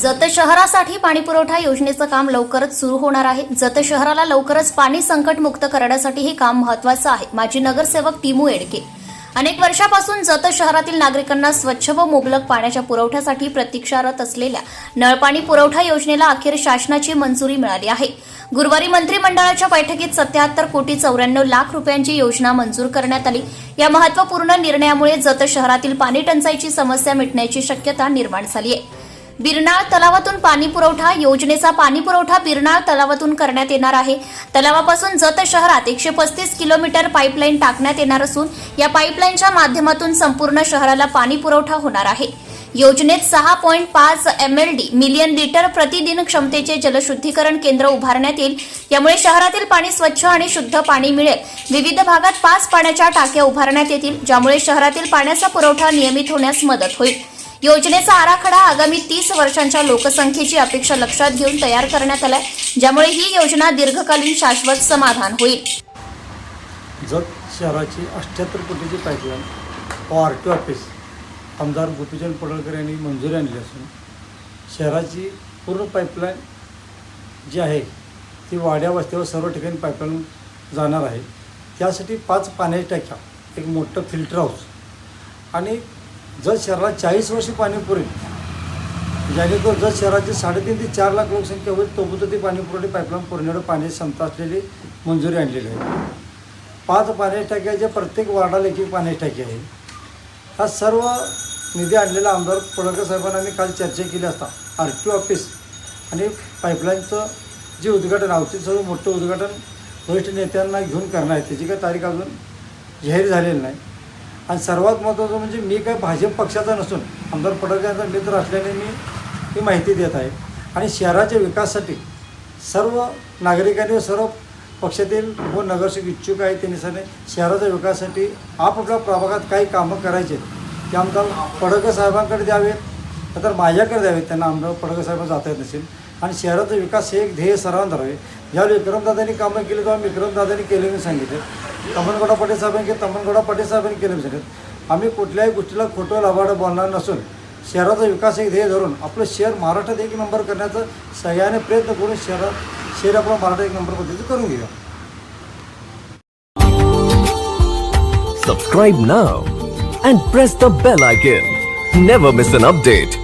जत शहरासाठी पाणी पुरवठा योजनेचं काम लवकरच सुरू होणार आहे. जत शहराला लवकरच पाणी संकट मुक्त करण्यासाठी हे काम महत्वाचं आहे. माजी नगरसेवक टिमू एडके. अनेक वर्षापासून जत शहरातील नागरिकांना स्वच्छ व मुबलक पाण्याच्या पुरवठ्यासाठी प्रतीक्षारत असलेल्या नळपाणी पुरवठा योजनेला अखेर शासनाची मंजुरी मिळाली आहे. गुरुवारी मंत्रिमंडळाच्या बैठकीत सत्याहत्तर कोटी चौऱ्याण्णव लाख रुपयांची योजना मंजूर करण्यात आली. या महत्त्वपूर्ण निर्णयामुळे जत शहरातील पाणी टंचाईची समस्या मिटण्याची शक्यता निर्माण झाली आहे. बिरनाळ तलावातून पाणी पुरवठा योजनेचा पाणी पुरवठा बिरनाळ तलावातून करण्यात येणार आहे. तलावापासून जत शहरात एकशे पस्तीस किलोमीटर पाईपलाईन टाकण्यात येणार असून या पाईपलाईनच्या माध्यमातून संपूर्ण शहराला पाणी पुरवठा होणार आहे. योजनेत सहा पॉईंट पाच M L D million litre प्रतिदिन क्षमतेचे जलशुद्धीकरण केंद्र उभारण्यात येईल. यामुळे शहरातील पाणी स्वच्छ आणि शुद्ध पाणी मिळेल. विविध भागात पाच पाण्याच्या टाक्या उभारण्यात येतील ज्यामुळे शहरातील पाण्याचा पुरवठा नियमित होण्यास मदत होईल. योजनेचा आराखडा आगामी तीस वर्षांच्या लोकसंख्येची अपेक्षा लक्षात घेऊन तयार करण्यात आलाय. ज्यामुळे ही योजना दीर्घकालीन शाश्वत समाधान होईल. जत शहराची अठ्ठ्याहत्तर कोटीची पाईपलाईन व आर टी ऑफिस आमदार गोपीचंद पडळकर यांनी मंजुरी आणली असून शहराची पूर्ण पाईपलाईन जी आहे ती वाड्या वस्त्यावर सर्व ठिकाणी पाईपलाईन जाणार आहे. त्यासाठी पाच पाण्याच्या टाक्या एक मोठं फिल्टर हाऊस आणि जत शहराला चाळीस वर्ष पाणी पुरेल जेणेकरून जत शहराची साडेतीन ते चार लाख लोकसंख्या होईल तोपर्यंत ती पाणी पुरवठी पाईपलाईन पुरवण्यावर पाणी क्षमता असलेली मंजुरी आणलेली आहे. पाच पाण्याच्या टाक्या प्रत्येक वार्डाला एक एक पाण्याची टाकी आहे. हा सर्व निधी आणलेला आमदार पुळकर साहेबांना आम्ही काल चर्चा केली असता. आर टी ऑफिस आणि पाईपलाईनचं जे उद्घाटन आवतीत सर्व मोठं उद्घाटन वरिष्ठ नेत्यांना घेऊन करणार आहे त्याची काही तारीख अजून जाहीर झालेली नाही. आणि सर्वात महत्त्वाचं म्हणजे मी काय भाजप पक्षाचा नसून आमदार पडळकरांचा मित्र असल्याने मी ही माहिती देत आहे. आणि शहराच्या विकासासाठी सर्व नागरिकांनी व सर्व पक्षातील व नगरसेवक इच्छुक आहे त्यांनी सगळे शहराच्या विकासासाठी आपापल्या प्रभागात काही कामं करायचे ते आमदार पडळकर साहेबांकडे द्यावेत. तर माझ्याकडे द्यावेत. त्यांना आमदार पडळकर साहेब जाता येत नसेल. आणि शहराचा विकास हे एक ध्येय सर्वांना धरावे. ज्यावेळी विक्रमदादांनी कामं केली तेव्हा विक्रमदादांनी केले मी सांगितले. तमनगडा पाटील साहेबांनी केलं तमनगडा पाटील साहेबांनी केलं मी आम्ही कुठल्याही गोष्टीला खोटं लाभाडं बोलणार नसून शहराचा विकास एक ध्येय धरून आपलं शहर महाराष्ट्रात एक नंबर करण्याचा सगळ्याने प्रयत्न करून शहरात शहर आपलं महाराष्ट्र एक नंबर पद्धतीचं करून घेऊया Subscribe now and press the bell icon. Never miss an update.